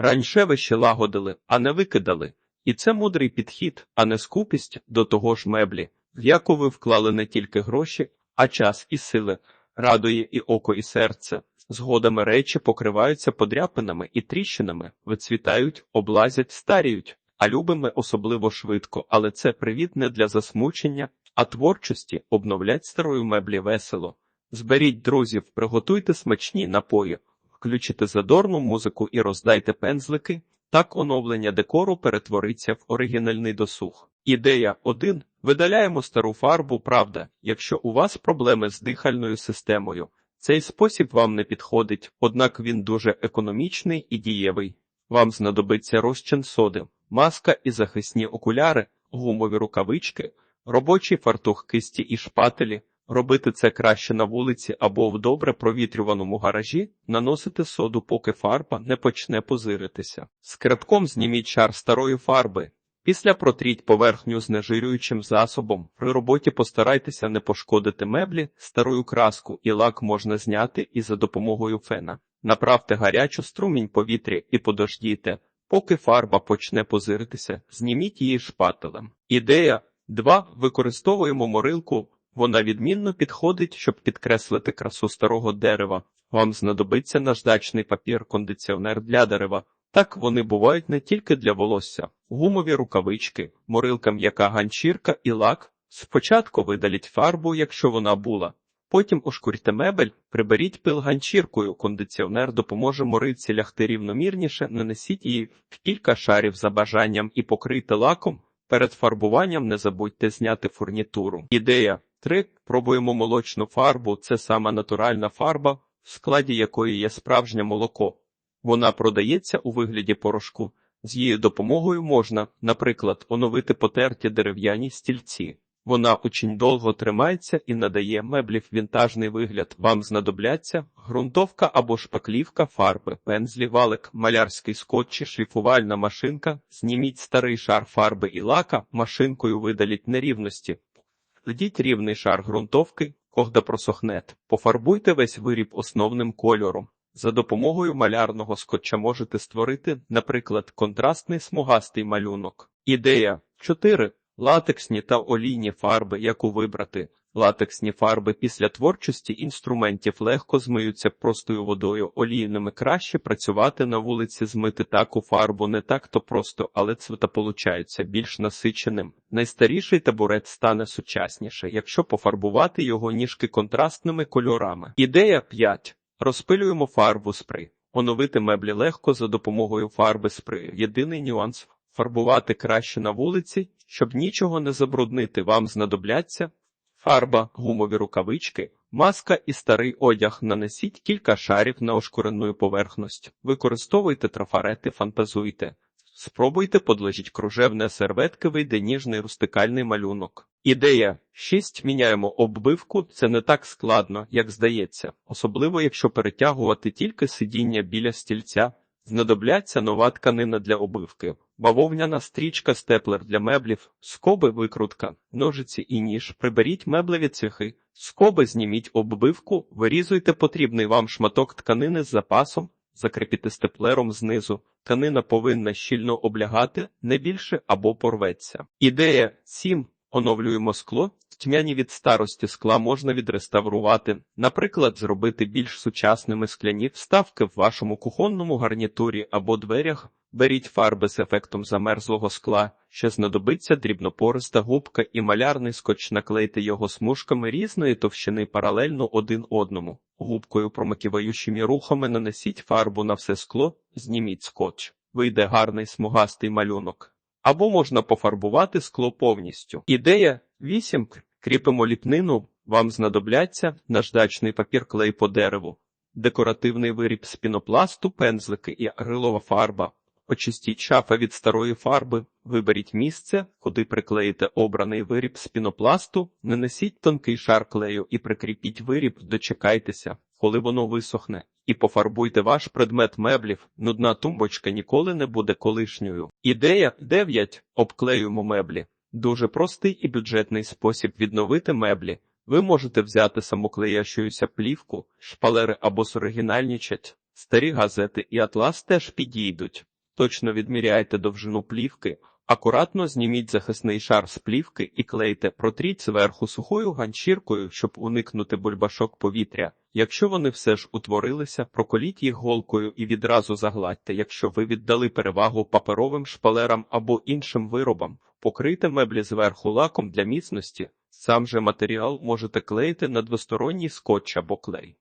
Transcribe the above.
Раніше лагодили, а не викидали. І це мудрий підхід, а не скупість до того ж меблі, в яку ви вклали не тільки гроші, а час і сили, радує і око, і серце. Згодами речі покриваються подряпинами і тріщинами, вицвітають, облазять, старіють, а любими особливо швидко, але це привід не для засмучення, а творчості обновлять старої меблі весело. Зберіть друзів, приготуйте смачні напої, включите задорну музику і роздайте пензлики. Так оновлення декору перетвориться в оригінальний досуг. Ідея 1. Видаляємо стару фарбу, правда, якщо у вас проблеми з дихальною системою. Цей спосіб вам не підходить, однак він дуже економічний і дієвий. Вам знадобиться розчин соди, маска і захисні окуляри, гумові рукавички, робочий фартух кисті і шпателі. Робити це краще на вулиці або в добре провітрюваному гаражі, наносити соду, поки фарба не почне позиритися. Скребком зніміть шар старої фарби. Після протріть поверхню знежирюючим засобом. При роботі постарайтеся не пошкодити меблі, старою краску і лак можна зняти і за допомогою фена. Направте гарячу струмінь повітря і подождіте. Поки фарба почне позиритися, зніміть її шпателем. Ідея 2. Використовуємо морилку. Вона відмінно підходить, щоб підкреслити красу старого дерева. Вам знадобиться наждачний папір, кондиціонер для дерева. Так вони бувають не тільки для волосся, гумові рукавички, морилка м'яка ганчірка і лак. Спочатку видаліть фарбу, якщо вона була. Потім ошкурте мебель, приберіть пил ганчіркою, кондиціонер допоможе морилці лягти рівномірніше, нанесіть її в кілька шарів за бажанням і покрийте лаком. Перед фарбуванням не забудьте зняти фурнітуру. Ідея 3. Пробуємо молочну фарбу. Це сама натуральна фарба, в складі якої є справжнє молоко. Вона продається у вигляді порошку. З її допомогою можна, наприклад, оновити потерті дерев'яні стільці. Вона очень довго тримається і надає меблів вінтажний вигляд. Вам знадобляться ґрунтовка або шпаклівка фарби, пензлі, валик, малярський скотч шліфувальна машинка. Зніміть старий шар фарби і лака, машинкою видаліть нерівності. Кладіть рівний шар ґрунтовки, когда просохнет. Пофарбуйте весь виріб основним кольором. За допомогою малярного скотча можете створити, наприклад, контрастний смугастий малюнок. Ідея 4. Латексні та олійні фарби, яку вибрати. Латексні фарби після творчості інструментів легко змиються простою водою. Олійними краще працювати на вулиці, змити таку фарбу не так то просто, але цвета получаються більш насиченим. Найстаріший табурет стане сучасніше, якщо пофарбувати його ніжки контрастними кольорами. Ідея 5. Розпилюємо фарбу спрей. Оновити меблі легко за допомогою фарби спрею. Єдиний нюанс фарбувати краще на вулиці, щоб нічого не забруднити. Вам знадобляться фарба, гумові рукавички, маска і старий одяг. Нанесіть кілька шарів на ошкурену поверхність. Використовуйте трафарети, фантазуйте. Спробуйте подложіть кружевне серветки, вийде рустикальний малюнок. Ідея 6. Міняємо оббивку. Це не так складно, як здається, особливо якщо перетягувати тільки сидіння біля стільця. Знадобляться нова тканина для обивки, бавовняна стрічка, степлер для меблів, скоби, викрутка, ножиці і ніж. Приберіть меблеві цвяхи, скоби зніміть оббивку, вирізуйте потрібний вам шматок тканини з запасом, закріпіте степлером знизу. Тканина повинна щільно облягати, не більше або порветься. Ідея 7. Оновлюємо скло. Тьмяні від старості скла можна відреставрувати, наприклад, зробити більш сучасними скляні вставки в вашому кухонному гарнітурі або дверях. Беріть фарби з ефектом замерзлого скла, ще знадобиться дрібнопориста губка і малярний скотч наклейте його смужками різної товщини паралельно один одному. Губкою промикиваючими рухами нанесіть фарбу на все скло, зніміть скотч. Вийде гарний смугастий малюнок. Або можна пофарбувати скло повністю. Ідея 8. Кріпимо ліпнину, вам знадобляться наждачний папір клей по дереву, декоративний виріб з пінопласту, пензлики і акрилова фарба. Очистіть шафа від старої фарби, виберіть місце, куди приклеїте обраний виріб з пінопласту, нанесіть тонкий шар клею і прикріпіть виріб, дочекайтеся, коли воно висохне, і пофарбуйте ваш предмет меблів. Нудна тумбочка ніколи не буде колишньою. Ідея 9. Обклеюємо меблі. Дуже простий і бюджетний спосіб відновити меблі. Ви можете взяти самоклеящуюся плівку, шпалери або зоригінальнічать. Старі газети і атлас теж підійдуть. Точно відміряйте довжину плівки, акуратно зніміть захисний шар з плівки і клейте, протріть зверху сухою ганчіркою, щоб уникнути бульбашок повітря. Якщо вони все ж утворилися, проколіть їх голкою і відразу загладьте, якщо ви віддали перевагу паперовим шпалерам або іншим виробам. Покрийте меблі зверху лаком для міцності. Сам же матеріал можете клеїти на двосторонній скотч або клей.